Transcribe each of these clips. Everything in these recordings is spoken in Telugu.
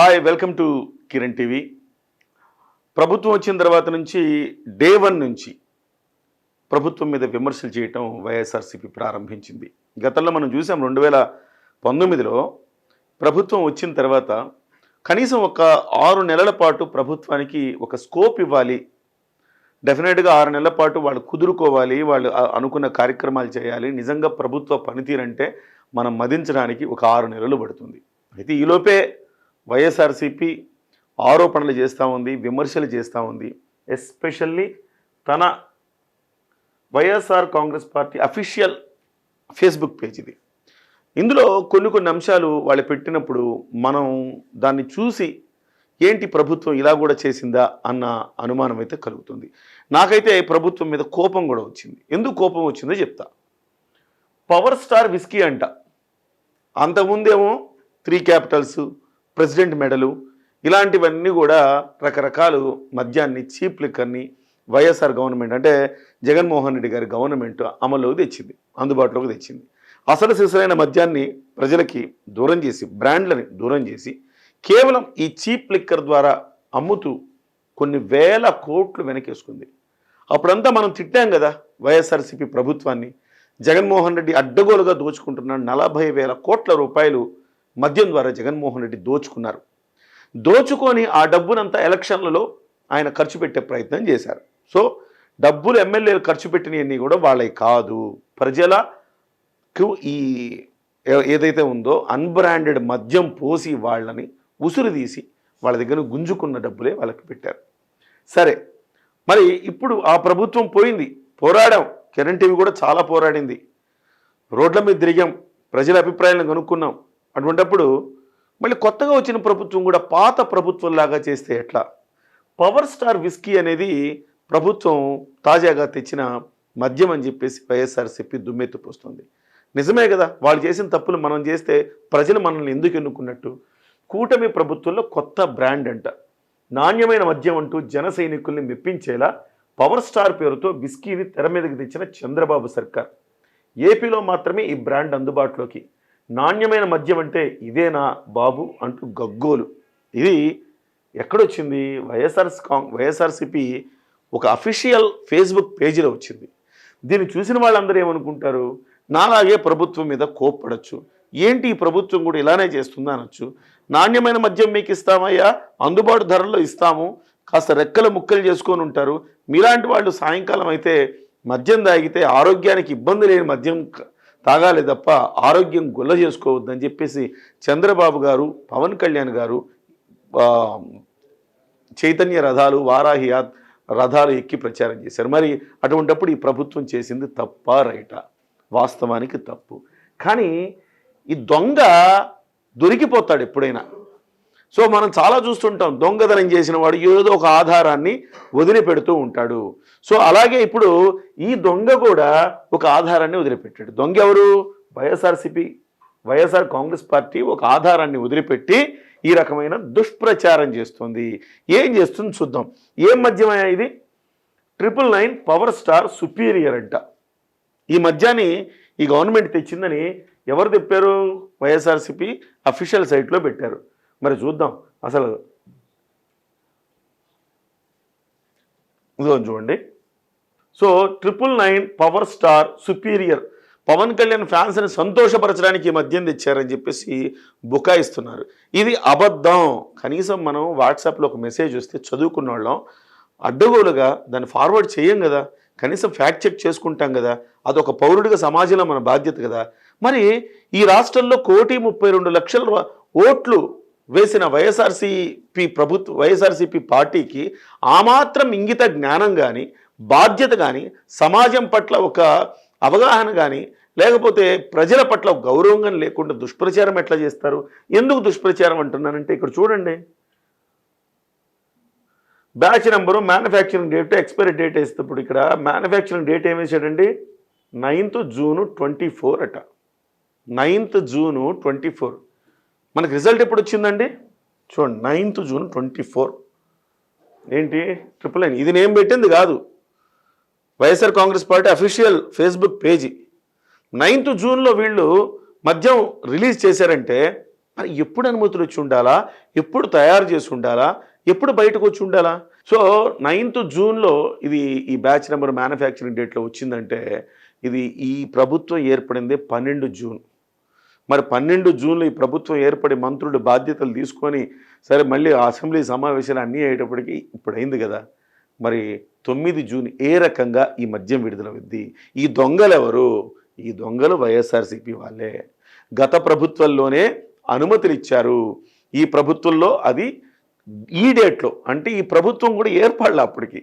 Hi welcome to Kiran TV ప్రభుత్వం వచ్చిన తర్వాత నుంచి డే వన్ నుంచి ప్రభుత్వం మీద విమర్శలు చేయటం వైఎస్ఆర్సీపీ ప్రారంభించింది. గతంలో మనం చూసాం రెండు వేల పంతొమ్మిదిలో ప్రభుత్వం వచ్చిన తర్వాత కనీసం ఒక ఆరు నెలల పాటు ప్రభుత్వానికి ఒక స్కోప్ ఇవ్వాలి. డెఫినెట్గా ఆరు నెలల పాటు వాళ్ళు కుదురుకోవాలి వాళ్ళు అనుకున్న కార్యక్రమాలు చేయాలి. నిజంగా ప్రభుత్వ పనితీరంటే మనం మదించడానికి ఒక ఆరు నెలలు పడుతుంది. అయితే ఈలోపే వైఎస్ఆర్సీపీ ఆరోపణలు చేస్తూ ఉంది విమర్శలు చేస్తూ ఉంది. ఎస్పెషల్లీ తన YSR Congress party official Facebook page ఇది ఇందులో కొన్ని కొన్ని అంశాలు వాళ్ళు పెట్టినప్పుడు మనం దాన్ని చూసి ఏంటి ప్రభుత్వం ఇలా కూడా చేసిందా అన్న అనుమానం అయితే కలుగుతుంది. నాకైతే ప్రభుత్వం మీద కోపం కూడా వచ్చింది. ఎందుకు కోపం వచ్చిందో చెప్తా. పవర్ స్టార్ విస్కీ అంట. అంతకుముందేమో త్రీ క్యాపిటల్స్ ప్రెసిడెంట్ మెడలు ఇలాంటివన్నీ కూడా రకరకాలు మద్యాన్ని చీప్ లిక్కర్ని వైఎస్ఆర్ గవర్నమెంట్ అంటే జగన్మోహన్ రెడ్డి గారి గవర్నమెంట్ అమల్లోకి తెచ్చింది అందుబాటులోకి తెచ్చింది. అసలు సిసలైన మద్యాన్ని ప్రజలకి దూరం చేసి బ్రాండ్లని దూరం చేసి కేవలం ఈ చీప్ లిక్కర్ ద్వారా అమ్ముతూ కొన్ని వేల కోట్లు వెనకేసుకుంది. అప్పుడంతా మనం తిట్టాం కదా వైఎస్ఆర్సీపీ ప్రభుత్వాన్ని జగన్మోహన్ రెడ్డి అడ్డగోలుగా దోచుకుంటున్న నలభై వేల కోట్ల రూపాయలు మద్యం ద్వారా జగన్మోహన్ రెడ్డి దోచుకున్నారు. దోచుకొని ఆ డబ్బునంతా ఎలక్షన్లలో ఆయన ఖర్చు పెట్టే ప్రయత్నం చేశారు. సో డబ్బులు ఎమ్మెల్యేలు ఖర్చు పెట్టినవన్నీ కూడా వాళ్ళవి కాదు. ప్రజలకు ఈ ఏదైతే ఉందో అన్బ్రాండెడ్ మద్యం పోసి వాళ్ళని ఉసురు తీసి వాళ్ళ దగ్గర గుంజుకున్న డబ్బులే వాళ్ళకి పెట్టారు. సరే మరి ఇప్పుడు ఆ ప్రభుత్వం పోయింది. పోరాడాం. కిరణ్ టీవీ కూడా చాలా పోరాడింది. రోడ్ల మీద తిరిగాం. ప్రజల అభిప్రాయాలను కనుక్కున్నాం. అటువంటప్పుడు మళ్ళీ కొత్తగా వచ్చిన ప్రభుత్వం కూడా పాత ప్రభుత్వంలాగా చేస్తే ఎట్లా? పవర్ స్టార్ విస్కీ అనేది ప్రభుత్వం తాజాగా తెచ్చిన మద్యం అని చెప్పేసి వైఎస్ఆర్సీపీ దుమ్మెత్తిపోస్తుంది నిజమే కదా వాళ్ళు చేసిన తప్పులు మనం చేస్తే ప్రజలు మనల్ని ఎందుకు ఎన్నుకున్నట్టు? కూటమి ప్రభుత్వంలో కొత్త బ్రాండ్ అంట. నాణ్యమైన మద్యం అంటూ జన సైనికుల్ని మెప్పించేలా పవర్ స్టార్ పేరుతో విస్కీని తెర మీదకి తెచ్చిన చంద్రబాబు సర్కార్. ఏపీలో మాత్రమే ఈ బ్రాండ్ అందుబాటులోకి. నాణ్యమైన మద్యం అంటే ఇదేనా బాబు అంటూ గగ్గోలు. ఇది ఎక్కడొచ్చింది? వైఎస్ఆర్ కాంగ్ వైఎస్ఆర్సిపి ఒక అఫీషియల్ ఫేస్బుక్ పేజీలో వచ్చింది. దీన్ని చూసిన వాళ్ళందరూ ఏమనుకుంటారు? నాలాగే ప్రభుత్వం మీద కోప్పడచ్చు. ఏంటి ఈ ప్రభుత్వం కూడా ఇలానే చేస్తుందా అనొచ్చు. నాణ్యమైన మద్యం మీకు ఇస్తామయ్యా? అందుబాటు ధరల్లో ఇస్తాము. కాస్త రెక్కల ముక్కలు చేసుకొని ఉంటారు. మీలాంటి వాళ్ళు సాయంకాలం అయితే మద్యం తాగితే ఆరోగ్యానికి ఇబ్బంది లేని మద్యం తాగాలి తప్ప ఆరోగ్యం గుల్ల చేసుకోవద్దని చెప్పేసి చంద్రబాబు గారు పవన్ కళ్యాణ్ గారు చైతన్య రథాలు వారాహి రథాలు ఎక్కి ప్రచారం చేశారు. మరి అటువంటప్పుడు ఈ ప్రభుత్వం చేసింది తప్ప రైట? వాస్తవానికి తప్పు. కానీ ఈ దొంగ దొరికిపోతాడు ఎప్పుడైనా. సో మనం చాలా చూస్తుంటాం దొంగతనం చేసిన వాడు ఏదో ఒక ఆధారాన్ని వదిలిపెడుతూ ఉంటాడు. సో అలాగే ఇప్పుడు ఈ దొంగ కూడా ఒక ఆధారాన్ని వదిలిపెట్టాడు. దొంగ ఎవరు? వైఎస్ఆర్సిపి వైఎస్ఆర్ కాంగ్రెస్ పార్టీ ఒక ఆధారాన్ని వదిలిపెట్టి ఈ రకమైన దుష్ప్రచారం చేస్తుంది. ఏం చేస్తుంది చూద్దాం. ఏం మద్యమయ్యా ఇది? Triple nine Power Star Superior అంట. ఈ మద్యాన్ని ఈ గవర్నమెంట్ తెచ్చిందని ఎవరు తెప్పారు? వైఎస్ఆర్సిపి అఫీషియల్ సైట్లో పెట్టారు. మరి చూద్దాం. అసలు ఇదో చూడండి. So triple nine Power Star Superior Pawan Kalyan ఫ్యాన్స్ని సంతోషపరచడానికి ఈ మద్యం తెచ్చారని చెప్పేసి బుకాయిస్తున్నారు. ఇది అబద్ధం. కనీసం మనం వాట్సాప్లో ఒక మెసేజ్ వస్తే చదువుకున్న వాళ్ళం అడ్డగోలుగా దాన్ని ఫార్వర్డ్ చేయం కదా. కనీసం ఫ్యాక్ట్ చెక్ చేసుకుంటాం కదా. అదొక పౌరుడిగా సమాజంలో మన బాధ్యత కదా. మరి ఈ రాష్ట్రంలో కోటి ముప్పై రెండు లక్షల ఓట్లు వేసిన వైఎస్ఆర్సీపీ ప్రభుత్వ వైఎస్ఆర్సీపీ పార్టీకి ఆ మాత్రం ఇంగిత జ్ఞానం కానీ బాధ్యత కానీ సమాజం పట్ల ఒక అవగాహన కానీ లేకపోతే ప్రజల పట్ల గౌరవంగా గౌరవం కానీ లేకుండా దుష్ప్రచారం ఎట్లా చేస్తారు? ఎందుకు దుష్ప్రచారం అంటున్నానంటే ఇక్కడ చూడండి. Batch number manufacturing date expiry date వేసేటప్పుడు ఇక్కడ మ్యానుఫ్యాక్చరింగ్ డేట్ ఏమి వేసాడండి? నైన్త్ జూను ట్వంటీ ఫోర్ అట. Ninth June twenty four. మనకి రిజల్ట్ ఎప్పుడు వచ్చిందండి? చూడండి నైన్త్ జూన్ ట్వంటీ ఫోర్. ఏంటి? Triple nine. ఇది నేను పెట్టింది కాదు. YSR Congress party official Facebook page. Ninth జూన్లో వీళ్ళు మద్యం రిలీజ్ చేశారంటే మరి ఎప్పుడు అనుమతులు వచ్చి ఉండాలా? ఎప్పుడు తయారు చేసి ఉండాలా? ఎప్పుడు బయటకు వచ్చి ఉండాలా? సో నైన్త్ జూన్లో ఇది ఈ బ్యాచ్ నెంబర్ మ్యానుఫ్యాక్చరింగ్ డేట్లో వచ్చిందంటే ఇది ఈ ప్రభుత్వం ఏర్పడింది పన్నెండు జూన్. మరి పన్నెండు జూన్లో ఈ ప్రభుత్వం ఏర్పడి మంత్రులు బాధ్యతలు తీసుకొని సరే మళ్ళీ అసెంబ్లీ సమావేశాలు అన్నీ అయ్యేటప్పటికీ ఇప్పుడు అయింది కదా. మరి తొమ్మిది జూన్ ఏ రకంగా ఈ మద్యం విడుదలవుద్ది ఈ దొంగలు ఎవరు? ఈ దొంగలు వైఎస్ఆర్సీపీ వాళ్ళే. గత ప్రభుత్వంలోనే అనుమతులు ఇచ్చారు. ఈ ప్రభుత్వంలో అది ఈ డేట్లో అంటే ఈ ప్రభుత్వం కూడా ఏర్పడలే అప్పటికి.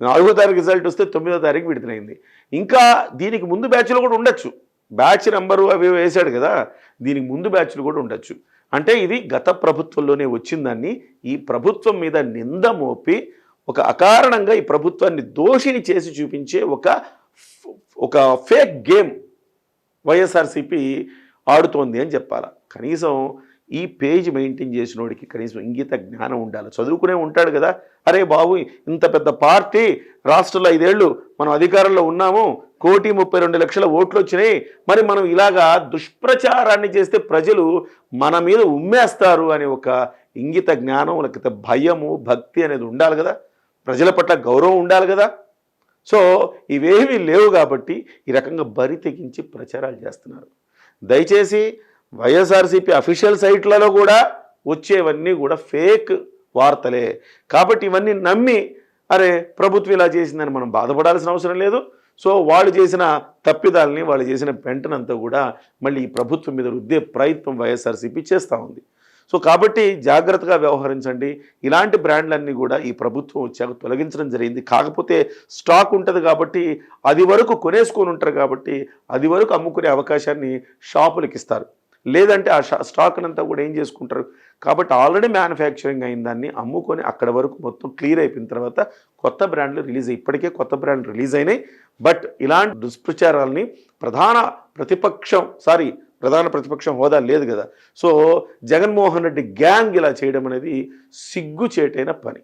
నాలుగో తారీఖు రిజల్ట్ వస్తే తొమ్మిదో తారీఖు విడుదలైంది. ఇంకా దీనికి ముందు బ్యాచ్లో కూడా ఉండొచ్చు. బ్యాచ్ నెంబరు అవి వేశాడు కదా దీనికి ముందు బ్యాచ్లు కూడా ఉండొచ్చు. అంటే ఇది గత ప్రభుత్వంలోనే వచ్చిందాన్ని ఈ ప్రభుత్వం మీద నింద మోపి ఒక అకారణంగా ఈ ప్రభుత్వాన్ని దోషిని చేసి చూపించే ఒక ఒక ఫేక్ గేమ్ వైఎస్ఆర్సీపీ ఆడుతోంది అని చెప్పాలా. కనీసం ఈ పేజ్ మెయింటైన్ చేసినోడికి కనీసం ఇంగిత జ్ఞానం ఉండాలి. చదువుకునే ఉంటాడు కదా. అరే బాబు ఇంత పెద్ద పార్టీ రాష్ట్రంలో ఐదేళ్ళు మనం అధికారంలో ఉన్నాము కోటి ముప్పై రెండు లక్షల ఓట్లు వచ్చినాయి మరి మనం ఇలాగా దుష్ప్రచారాన్ని చేస్తే ప్రజలు మన మీద ఉమ్మేస్తారు అనే ఒక ఇంగిత జ్ఞానం లేకపోతే భయము భక్తి అనేది ఉండాలి కదా. ప్రజల పట్ల గౌరవం ఉండాలి కదా. సో ఇవేమీ లేవు కాబట్టి ఈ రకంగా బరి తెగించి ప్రచారాలు చేస్తున్నారు. దయచేసి వైఎస్ఆర్సీపీ అఫీషియల్ సైట్లలో కూడా వచ్చేవన్నీ కూడా ఫేక్ వార్తలే. కాబట్టి ఇవన్నీ నమ్మి అరే ప్రభుత్వం ఇలా చేసిందని మనం బాధపడాల్సిన అవసరం లేదు. సో వాళ్ళు చేసిన తప్పిదాలని వాళ్ళు చేసిన పెంటనంతా కూడా మళ్ళీ ఈ ప్రభుత్వం మీద రుద్దే ప్రయత్నం వైఎస్ఆర్సీపీ చేస్తూ ఉంది. సో కాబట్టి జాగ్రత్తగా వ్యవహరించండి. ఇలాంటి బ్రాండ్లన్నీ కూడా ఈ ప్రభుత్వం వచ్చాక తొలగించడం జరిగింది. కాకపోతే స్టాక్ ఉంటుంది కాబట్టి అది వరకు కొనేసుకొని ఉంటారు కాబట్టి అది వరకు అమ్ముకునే అవకాశాన్ని షాపులకు ఇస్తారు. లేదంటే ఆ షా- స్టాక్ అంతా కూడా ఏం చేసుకుంటారు? కాబట్టి ఆల్రెడీ మ్యానుఫ్యాక్చరింగ్ అయిన దాన్ని అమ్ముకొని అక్కడ వరకు మొత్తం క్లియర్ అయిపోయిన తర్వాత కొత్త బ్రాండ్లు రిలీజ్ అయ్యి ఇప్పటికే కొత్త బ్రాండ్లు రిలీజ్ అయినాయి. బట్ ఇలాంటి దుష్ప్రచారాల్ని ప్రధాన ప్రతిపక్షం సారీ ప్రధాన ప్రతిపక్షం హోదా లేదు కదా. సో జగన్మోహన్ రెడ్డి గ్యాంగ్ ఇలా చేయడం అనేది సిగ్గుచేటైన పని.